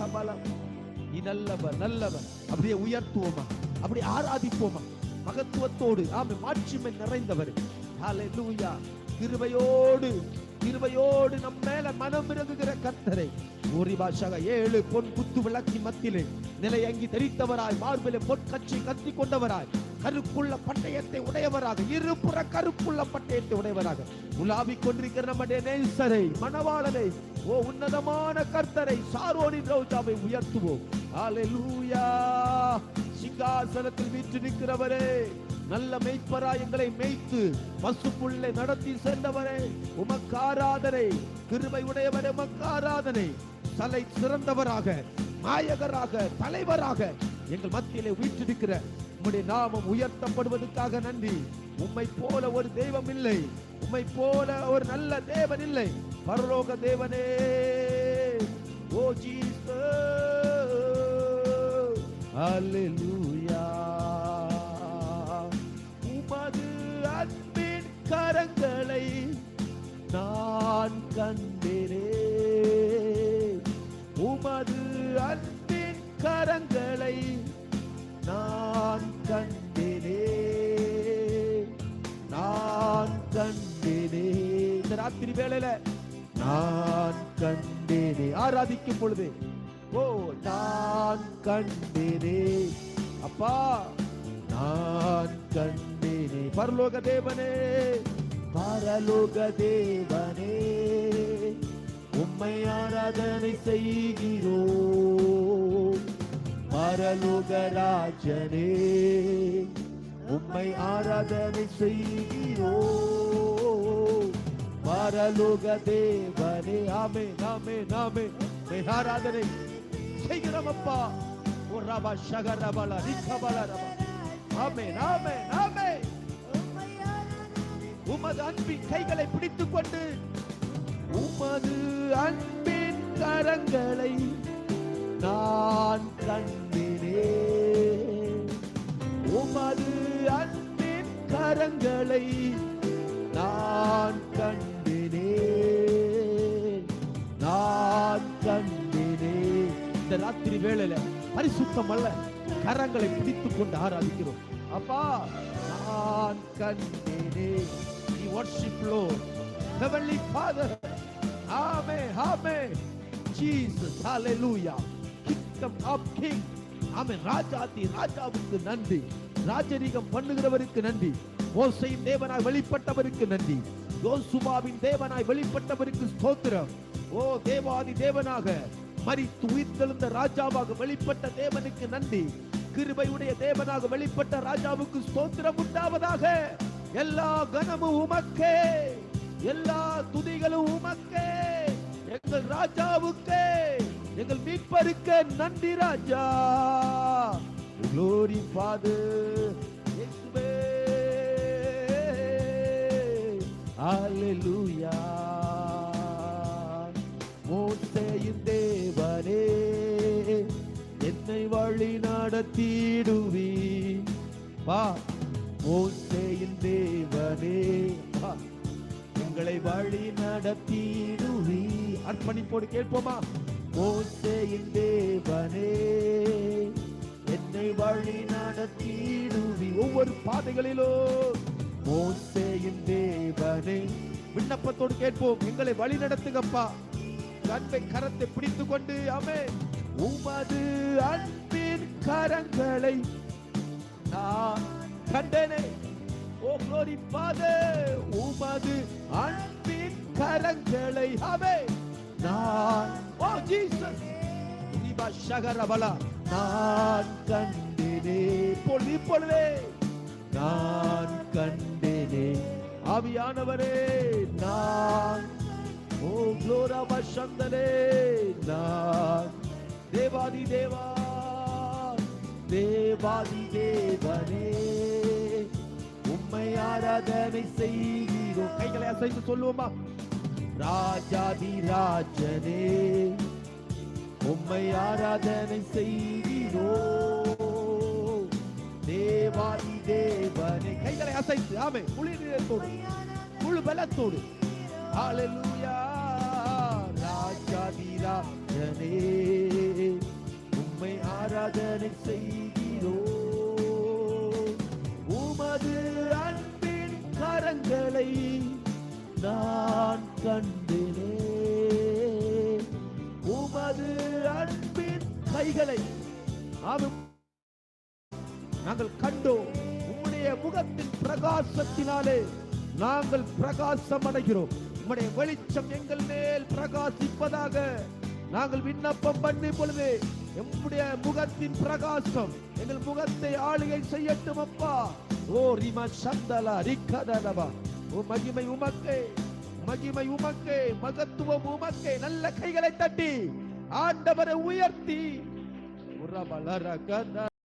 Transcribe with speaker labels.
Speaker 1: கபலம். நீ நல்லவர் நல்லவர் அப்படியே உயர்த்துவோமா? அப்படி ஆராதிப்போமா? மகத்துவத்தோடு ஆமை மாட்சிமை நிறைந்தவர். ஹalleluya கிருபையோடு கிருபையோடு நம் மேல மனம் இறங்குகிற கர்த்தரை. ஒரு பாஷாக ஏழு பொன் குத்து விளக்கி மத்திலே நிலையங்கி தெரித்தவராய் மார்பிலே பொற்கட்சி கத்தி கொண்டவராய் கருப்புள்ள பட்டயத்தை உடையவராக இருபுற கருப்புள்ள பட்டயத்தை உடையவராக. உலாவிக் கொண்டிருக்கிற நம்முடைய நேசரை மணவாளனை ஓ உன்னதமான கர்த்தரை சாரோனின் ரோஜாவை உயர்த்துவோம். ஹalleluya. சிங்காசனத்தில் வீற்றிருக்கிறவரே நிற்கிறவரே நல்ல மெய்ப்பரா எங்களை மேய்த்து பசுக்குள்ளே நடத்தி சென்றவரே உமக்காராதனை கிருபை உடையவரே உமக்காராதனை தலை சிறந்தவராக நாயகராக தலைவராக எங்கள் மத்தியிலே வீற்றிருக்கிற உம்முடைய நாமம் உயர்த்தப்படுவதற்காக நன்றி. உம்மை போல ஒரு தெய்வம் இல்லை உம்மை போல ஒரு நல்ல தேவன் இல்லை. பரலோக தேவனே ஓ ஜீசஸ். அல்லேலூயா உமது அன்பின் கரங்களை நான் கண்டிரே உமது அன்பின் கரங்களை நான் கண்டேனே. நான் கண்டேனே. இந்த ராத்திரி வேளையில நான் கண்டேனே. ஆராதிக்கும் பொழுது. ஓ நான் கண்டேனே. அப்பா நான் கண்டேனே. பரலோக தேவனே பரலோக தேவனே உம்மை ஆராதனை செய்கிறோ. பரலோக ராஜனே உம்மை ஆராதனை செய்கிறோம் பரலோக தேவனே ஆமே நாமே நாமே ஆராதனை செய்கிறோம் அப்பா ஓ ரபா ரிக்கபல ரபா ஆமே நாமே நாமே உமது அன்பின் கைகளை பிடித்துக் கொண்டு உமது அன்பின் கரங்களை நான் கண்டினே உமது அன்பின் கரங்களை நான் கண்டினே இந்த ராத்திரி வேளையில பரிசுத்தம் அல்ல கரங்களை பிடித்துக் கொண்டு ஆராதிக்கிறோம். அப்பா நான் கண்டேனே. நீ வர்ஷிப் லோ ஹெவன்லி ஃபாதர் ஆமே ஆமே. Jesus hallelujah kingdom of king ஆமே ராஜாதி ராஜாவுக்கு நன்றி. ராஜரிகம் பண்ணுகிறவருக்கு நன்றி. மோசையின் தேவனாய் வெளிப்பட்டவருக்கு நன்றி. யோசுபாவின் தேவனாய் வெளிப்பட்டவருக்கு ஸ்தோத்திரம். ஓ தேவாதி தேவனாக. மரித்து உயிர்த்தெழுந்த ராஜாவாக வெளிப்பட்ட தேவனுக்கு நன்றி. கிருபையுடைய தேவனாக வெளிப்பட்ட ராஜாவுக்கு ஸ்தோத்திரம் உண்டாவதாக. எல்லா கனமும் உமக்கே. எல்லா துதிகளும் உமக்கே. எங்கள் ராஜாவுக்கே. எங்கள் மீட்பருக்கு நன்றி ராஜா. குளோரி பாது இயேசுவே. Hallelujah. மோசேயின் வழி நடத்திடுவி பா மோசேயின் தேவனே பா எங்களை வழி நடத்திடுவி அர்ப்பணிப்போடு கேட்போமா? மோசேயின் தேவனே என்னை வழி நடத்திடுவி ஒவ்வொரு பாதைகளிலோ மோசேயின் தேவனே விண்ணப்பத்தோடு கேட்போம். எங்களை வழி நடத்துங்கப்பா. அன்பை கரத்தை பிடித்து கொண்டு அமே உமது அன்பு கரங்களை நான் கண்டனே. ஓ glory father உமது அன்பின் கரங்களை அவே நான் ஓ ஜீசஸ் இனிபா ஷகரபலா நான் கண்டேனே. பொழுது இப்பொழுதே நான் கண்டேனே. ஆவியானவரே நான் ஓ குளோரப சந்தனே. நான் தேவாதி தேவா. தேவாதி தேவனே உம்மை ஆராதனை செய்கிறோம். கைகளை அசைத்து சொல்லுவோமா? ராஜாதி ராஜனே உம்மை ஆராதனை செய்கிறோ தேவாதி தேவனே கைகளை அசைத்து ஆமே முழு இதயத்தோடு முழு பலத்தோடு. ஹalleluya ராஜாதி ராஜனே உம்மை ஆராதனை செய்கிறோ. உமது அன்பின் கரங்களை நான் கண்டினே. உமது அன்பின் கைகளை அவன் நாங்கள் கண்டோம். உம்முடைய முகத்தின் பிரகாசத்தினாலே நாங்கள் பிரகாசம் அடைகிறோம் உம்முடைய வெளிச்சம் எங்கள் மேல் பிரகாசிப்பதாக நாங்கள் விண்ணப்பம் பண்ணி பொழுது எம்முடைய முகத்தின் பிரகாசம் எங்கள் முகத்தை ஆளுகை செய்யட்டும் அப்பா. ஓ ரிமா சந்தலா ரிக்கதலவா ஓ மகிமை உமக்கே மகிமை உமக்கே மகத்துவம் உமக்கே நல்ல கைகளை தட்டி ஆண்டவரை உயர்த்தி. உரபலர கத